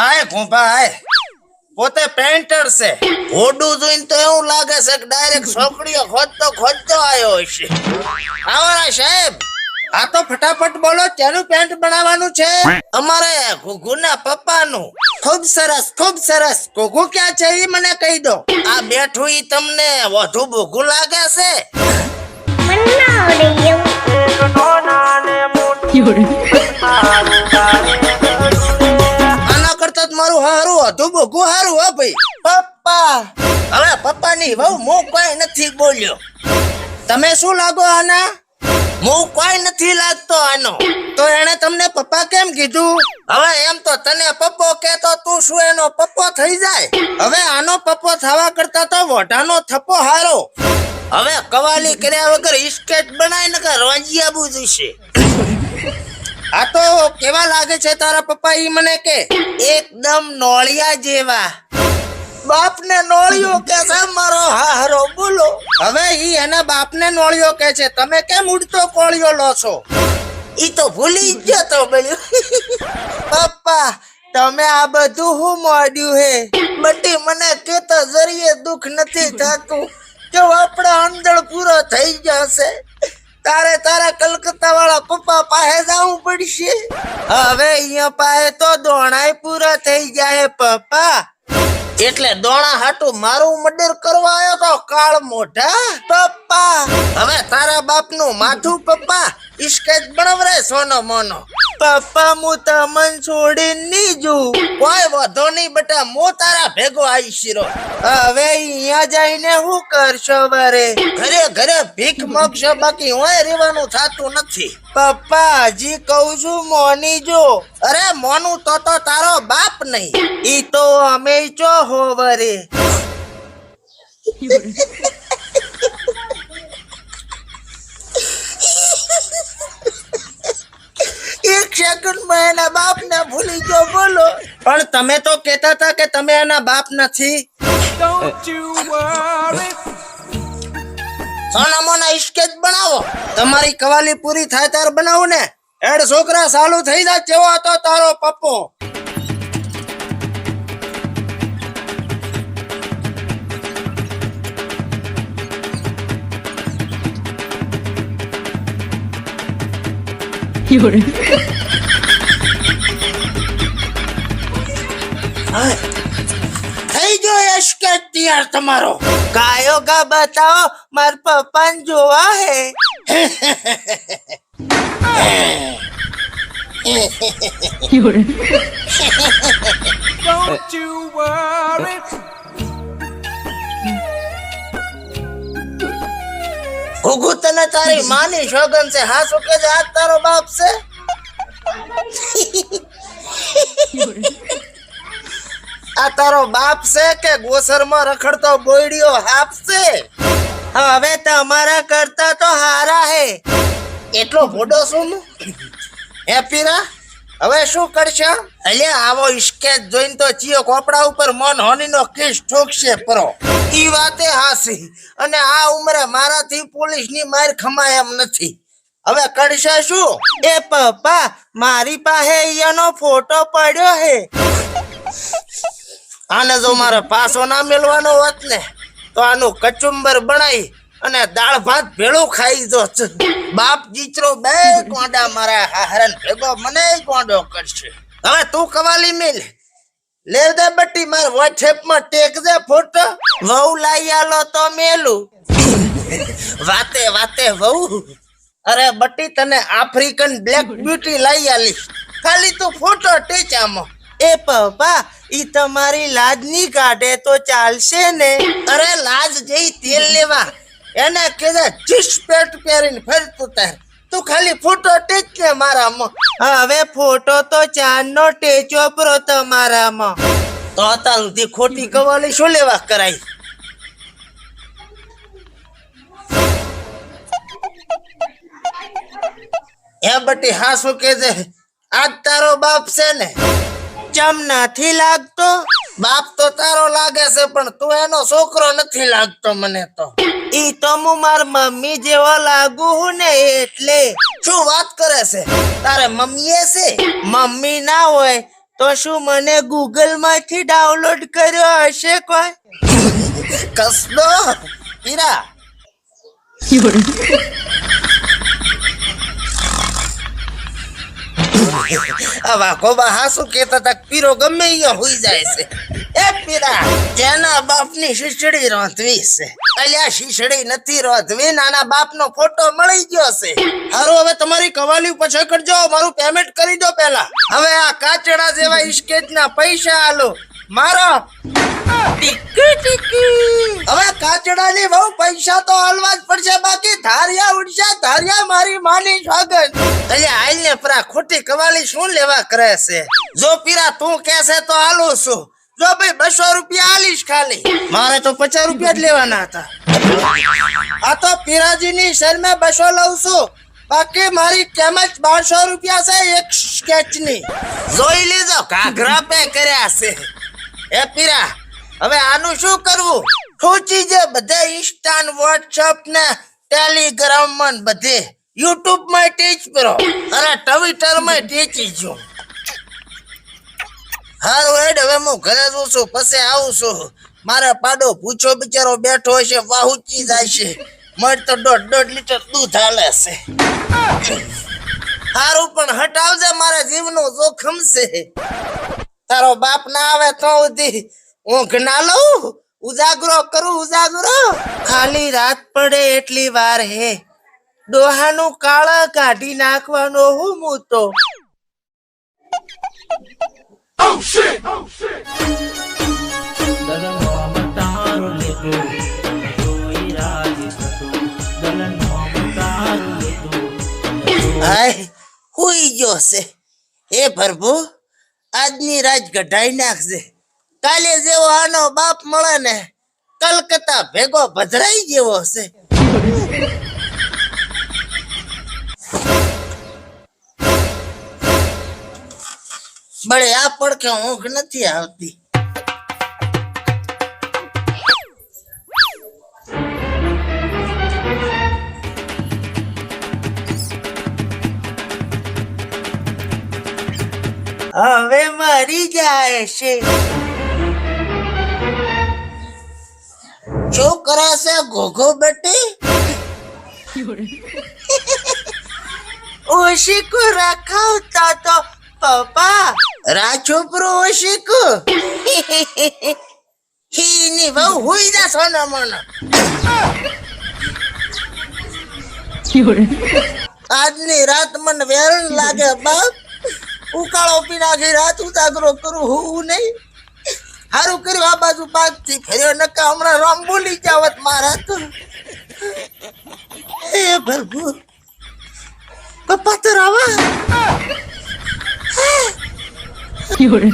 હાય ભૂપા હાય પોતે પેન્ટર છે. ઓડું જોઈને તો એવું લાગે છે કે ડાયરેક્ટ છોકરીઓ ખોદતો ખોદતો આવ્યો હશે. આવરા સાહેબ આ તો ફટાફટ બોલો ક્યાંનું પેન્ટ બનાવવાનું છે? અમારે ઘુઘુના પપ્પાનું ખૂબ સરસ ખૂબ સરસ ઘુઘુ ક્યાં છે એ મને કહી દો. આ બેઠું ઈ તમને વધુ ભૂખું લાગે છે? આના હારું હારું, હો ભાઈ. પપ્પા. હવે પપ્પાની વહુ હું કોઈ નથી બોલ્યો. તમે શું લાગો આના? હું કોઈ નથી લાગતો આનો. તો એને તમને પપ્પા કેમ કીધું? હવે એમ તો તને પપ્પો કેતો તું શું એનો પપ્પો થઈ જાય? હવે આનો પપ્પો થવા કરતા તો વઢાનો થપ્પો હારો. હવે કવાલી કર્યા વગર ઇસ્કેટ બનાવી નકર કે આબુ જોઈશે આ તો કેવા લાગે છે તારા પપ્પા ઈ મને કે? એકદમ નોળિયા જેવા. બાપને નોળિયો કે છે? મારો હારો બોલો. હવે ઈ એના બાપને નોળિયો કે છે. તમે કેમ ઉડતો કોળિયો લો છો? ઈ તો ભૂલી જ જતો બળ્યો પપ્પા, તમે આ બધું હું મોડ્યું હે? બટી, મને કેતા જરીએ દુઃખ નથી થતું. જો આપણા આંધળ પૂરો થઈ જશે. તારે તારા કલકત્તા વાળા પપ્પા પાસે જવું પડશે? હવે અહીંયા પાસે તો દોણાય પૂરા થઈ જાય પપ્પા. એટલે દોણા હાટુ મારું મર્ડર કરવા આવ્યો તો કાળ મોઢા પપ્પા. હવે તારા બાપનું માથું પપ્પા ઇસ્કેચ બણવરે સોનો મોનો. પપ્પા, હું તમન છોડી ની જુ. કોઈ વધો નહીં બટા મો તારા ભેગો આવી શીરો. હવે અહીંયા જઈને હું કરશો વરે? ઘરે ઘરે ભીખ મગશો બાકી, હોય રેવાનું થાતું નથી. પપ્પા, હજી કહું છું, મોની જો. અરે મોનું તો તો તારો બાપ નહીં. ઈ તો અમે ચો હોવરે. એક સેકન્ડમાં એના બાપ ને ભૂલી ગયો બોલો. પણ તમે તો કહેતા હતા કે તમે એના બાપ નથી. Don't you સોના મોના ઇસ્કેચ બનાવો. તમારી કવાલી પૂરી થાય ત્યારે બનાવો ને. એડ છોકરા સાલું થઈ જાય કેવો હતો તારો પપ્પો. થઈ ગયો ઇસ્કેચ તૈયાર તમારો. ગાયો ગા બતાવો, માર પપ્પાને જોવા હે. Don't you worry. ઘુઘુ તને તારી માની શોધન છે. હા શું કે છે? આ તારો બાપ છે? આ તારો બાપ છે કે ગોસરમાં રખડતો બોયડીઓ હાપ છે? હવે તમારા કરતા તો હારા હે. એટલો મોડો શું હે? પીરા હવે શું કરશે? અલ્યા આવો ઇસ્કેચ જોઈને તો ચિયો કોપડા ઉપર મન હોનીનો કેસ ઠોકશે પરો. ઈ વાતે હાસી. અને આ ઉંમરે મારાથી પોલીસની માર ખમાય એમ નથી. હવે કરશે શું? એ પપ્પા મારી પાસે એનો ફોટો પડ્યો હે. આને જો મારે પાસો ના મેળવાનો હોત ને તો આનું કચુંબર બનાવી અને દાળ ભાત ભેળું ખાઈ જો બાપ જીચરો બે કોંડા મારા હાહરન ભેગો મને કોંડો કરશે. હવે તું કવાલી મિલ. લે દે બટ્ટી માર વોટ્સએપમાં ટેક દે ફોટો. વહુ લઈ આલો તો મેલું. વાતે વાતે વહુ. અરે બટ્ટી, તને આફ્રિકન બ્લેક બ્યુટી લઈ આલી ખાલી તું ફોટો ટેચ આમાં એ પપ્પા, ઈ તમારી લાજની કાઢે તો ચાલશે ને. અરે લાજ જઈ તેલ લેવા. એને કીધે, ચીસ પેટ પહેરીને ફરતું તાર. તું ખાલી ફોટો ટેચ ને મારામાં. હવે ફોટો તો ચાંદનો ટેચો પ્રો તમારામાં. તો અત્યાર સુધી ખોટી કવાલી શું લેવા કરાઈ? એ બટી, હા શું કે આજ તારો બાપ છે ને. ચમ નથી લાગતો? બાપ તો તારો લાગે છે, પણ તું એનો છોકરો નથી લાગતો મને તો. ઈ તો હું માર મમ્મી જેવો લાગુ હું ને એટલે. શું વાત કરે છે? તારે મમ્મી છે? મમ્મી ના હોય તો શું મને ગૂગલમાંથી ડાઉનલોડ કર્યો હશે કોઈ? કસલો પીરા આ કોબા હાસુ કેતા તક પીરો ગમે અહીંયા હોઈ જાય છે. એ પીરા, જેના બાપની શીશડી રોંધવી છે. અલ્યા શીશડી નથી રોંધવી, નાના બાપનો ફોટો મળી ગયો છે. હારું, હવે તમારી કવાલી પછી કરજો, મારું પેમેન્ટ કરી દો પહેલા. હવે આ કાચડા જેવા ઇશ્કેજના પૈસા આલો. મારો. હવે કાચડાની બહુ પૈસા તો હાલવા જ પડશે, બાકી ધારિયા ઉડશે, ધારિયા મારી માની સ્વાગત હાલ ને પરા ખોટી કવાલી શું લેવા કરે છે? જો પીરા તું કેસે તો હાલું છું. જો ભાઈ બસો રૂપિયા આલીશ ખાલી. મારે તો પચાસ રૂપિયા જ લેવાના હતા. આ તો પીરાજીની શરમે બસો લઉં છું. બાકી મારી કિંમત બારસો રૂપિયા છે એક સ્કેચની જોઈ લીધો ઘાઘરા પે કર્યા છે. એ પીરા, હવે આનું શું કરવું? ખૂચી જે બધે ઇન્સ્ટા ને વોટ્સઅપ ને ટેલિગ્રામ બધે. યુટ્યુબમાં ટીચ કરો. અને ટ્વિટરમાં ટીચી જો. હારું, હેડ, હવે હું ઘરે જઉં છું, પછી આવું છું. મારા પાડો, પૂછો, બિચારો બેઠો હશે, વાહુચી જાય છે મળ તો દોઢ દોઢ લીટર દૂધ હાલે છે. હારું, પણ હટાવજે, મારા જીવનો જોખમ છે. તારો બાપ ના આવે તો સુધી ઊંઘ ના લઉં? ઉજાગરો કરું, ઉજાગરો? ખાલી રાત પડે એટલી વાર હે. ડોહાનું કાળા કાઢી નાખવાનો હું હું તો હાય હુઈ ગયો છે. એ પ્રભુ, આજની રાત ગઢાઈ નાખશે કાલે જેવો આનો બાપ મળે ને, કલકત્તા ભેગો ભદ્રાઈ જેવો છે. બળે આ પડકે ઊંઘ નથી આવતી. હવે મરી જાય છે. છોકરા છે ઘોઘો બેટી? ઓશિકુ રખાવતા તો પપ્પા. રાજોપરો ઓશિકુ હીની બહુ હુઈ જા સોના મોના આજની રાત મને વેરણ લાગે, બાપ. ઉકાળો પી નાખી રાત ઉતાગરો કરું હું નહીં. હારું કર્યું આ બાજુ પાકથી ફેર્યો, નકા હમણાં રામ બોલી જાવત મારા તો હે પ્રભુ. પપ્પા તો રાવા. 有人。